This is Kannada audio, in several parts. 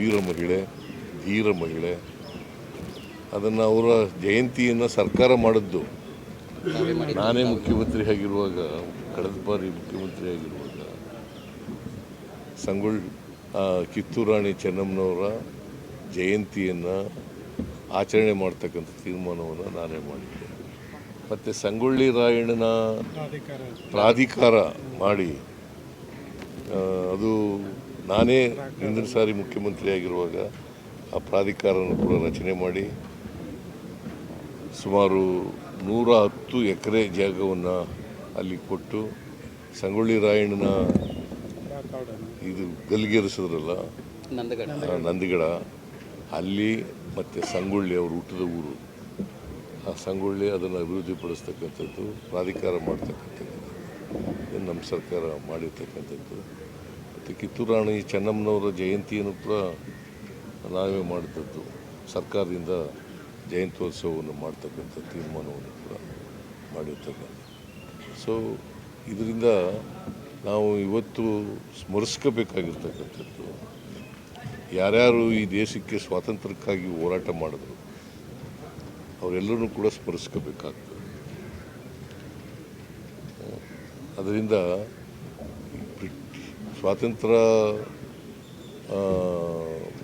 ವೀರ ಮಹಿಳೆ, ಧೀರ ಮಹಿಳೆ. ಅದನ್ನು ಅವರ ಜಯಂತಿಯನ್ನು ಸರ್ಕಾರ ಮಾಡಿದ್ದು. ನಾನೇ ಮುಖ್ಯಮಂತ್ರಿ ಆಗಿರುವಾಗ, ಕಳೆದ ಬಾರಿ ಮುಖ್ಯಮಂತ್ರಿ ಆಗಿರುವಾಗ, ಸಂಗೊಳ್ ಕಿತ್ತೂರಾಣಿ ಕಿತ್ತೂರು ರಾಣಿ ಚೆನ್ನಮ್ಮನವರ ಜಯಂತಿಯನ್ನು ಆಚರಣೆ ಮಾಡ್ತಕ್ಕಂಥ ತೀರ್ಮಾನವನ್ನು ನಾನೇ ಮಾಡಿದ್ದೆ. ಮತ್ತು ಸಂಗೊಳ್ಳಿ ರಾಯಣ್ಣನ ಪ್ರಾಧಿಕಾರ ಮಾಡಿ ಅದು ನಾನೇ ಹಿಂದಿನ ಸಾರಿ ಮುಖ್ಯಮಂತ್ರಿ ಆಗಿರುವಾಗ ಆ ಪ್ರಾಧಿಕಾರವನ್ನು ಕೂಡ ರಚನೆ ಮಾಡಿ ಸುಮಾರು ನೂರ ಹತ್ತು ಎಕರೆ ಜಾಗವನ್ನು ಅಲ್ಲಿ ಕೊಟ್ಟು ಸಂಗೊಳ್ಳಿ ರಾಯಣ್ಣನ ಇದು ಗಲ್ಗೇರಿಸಿದ್ರಲ್ಲ ನಂದಿಗಡ ಅಲ್ಲಿ ಮತ್ತು ಸಂಗೊಳ್ಳಿ ಅವರು ಹುಟ್ಟಿದ ಊರು. ಆ ಸಂಗೊಳ್ಳಿ ಅದನ್ನು ಅಭಿವೃದ್ಧಿಪಡಿಸ್ತಕ್ಕಂಥದ್ದು ಪ್ರಾಧಿಕಾರ ಮಾಡ್ತಕ್ಕಂಥದ್ದು ನಮ್ಮ ಸರ್ಕಾರ ಮಾಡಿರ್ತಕ್ಕಂಥದ್ದು. ಮತ್ತು ಕಿತ್ತೂರು ರಾಣಿ ಚೆನ್ನಮ್ಮನವರ ಜಯಂತಿಯನ್ನು ಕೂಡ ನಾವೇ ಮಾಡಿದ್ದು ಸರ್ಕಾರದಿಂದ ಜಯಂತ್ಯೋತ್ಸವವನ್ನು ಮಾಡ್ತಕ್ಕಂಥ ತೀರ್ಮಾನವನ್ನು ಕೂಡ ಮಾಡಿರ್ತಕ್ಕಂಥ. ಸೊ ಇದರಿಂದ ನಾವು ಇವತ್ತು ಸ್ಮರಿಸ್ಕೋಬೇಕಾಗಿರ್ತಕ್ಕಂಥದ್ದು. ಯಾರ್ಯಾರು ಈ ದೇಶಕ್ಕೆ ಸ್ವಾತಂತ್ರ್ಯಕ್ಕಾಗಿ ಹೋರಾಟ ಮಾಡಿದ್ರು ಅವರೆಲ್ಲರೂ ಕೂಡ ಸ್ಮರಿಸ್ಕೋಬೇಕಾಗ್ತದೆ. ಅದರಿಂದ ಸ್ವಾತಂತ್ರ್ಯ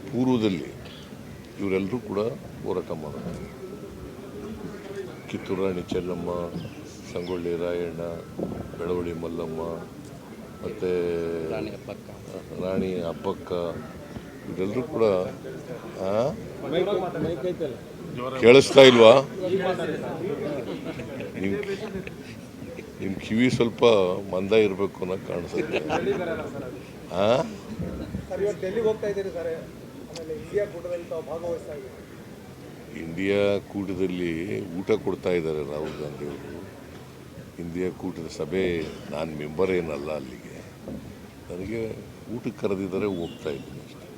ಪೂರ್ವದಲ್ಲಿ ಇವರೆಲ್ಲರೂ ಕೂಡ ಹೋರಾಟ ಮಾಡೋದು ಕಿತ್ತೂರು ರಾಣಿ ಚೆನ್ನಮ್ಮ ಸಂಗೊಳ್ಳಿ ರಾಯಣ್ಣ ಬೆಳವಳ್ಳಿ ಮಲ್ಲಮ್ಮ ಮತ್ತು ರಾಣಿ ಅಪ್ಪಕ್ಕ. ಇವರೆಲ್ಲರೂ ಕೂಡ ಕೇಳಿಸ್ತಾ ಇಲ್ವಾ? ನಿಮ್ಮ ಕಿವಿ ಸ್ವಲ್ಪ ಮಂದ ಇರಬೇಕು ಅನ್ನೋ ಕಾಣಿಸುತ್ತೆ. ಇಂಡಿಯಾ ಕೂಟದಲ್ಲಿ ಊಟ ಕೊಡ್ತಾ ಇದ್ದಾರೆ ರಾಹುಲ್ ಗಾಂಧಿ ಅವರು. ಇಂಡಿಯಾ ಕೂಟದ ಸಭೆ ನಾನು ಮೆಂಬರ್ ಏನಲ್ಲ ಅಲ್ಲಿಗೆ. ನನಗೆ ಊಟಕ್ಕೆ ಕರೆದಿದ್ದಾರೆ ಹೋಗ್ತಾ ಇದ್ದೀನಿ ಅಷ್ಟೇ.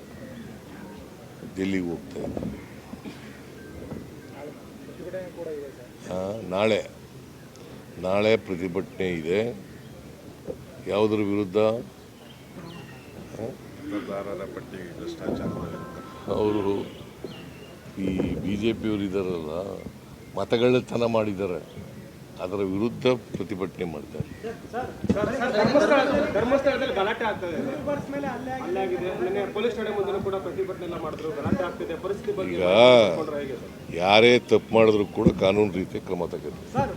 ಡೆಲ್ಲಿಗೆ ಹೋಗ್ತಾ ಇದ್ದೀನಿ. ಹಾಂ ನಾಳೆ. ನಾಳೆ ಪ್ರತಿಭಟನೆ ಇದೆ. ಯಾವುದರ ವಿರುದ್ಧ? ಅವರು ಈ ಬಿ ಜೆ ಪಿಯವರು ಇದ್ದಾರಲ್ಲ ಮತಗಳ್ಳತನ ಮಾಡಿದ್ದಾರೆ. ಅದರ ವಿರುದ್ಧ ಪ್ರತಿಭಟನೆ ಮಾಡ್ತಾರೆ. ಈಗ? ಯಾರೇ ತಪ್ಪು ಮಾಡಿದ್ರು ಕೂಡ ಕಾನೂನು ರೀತಿ ಕ್ರಮ ಸರ್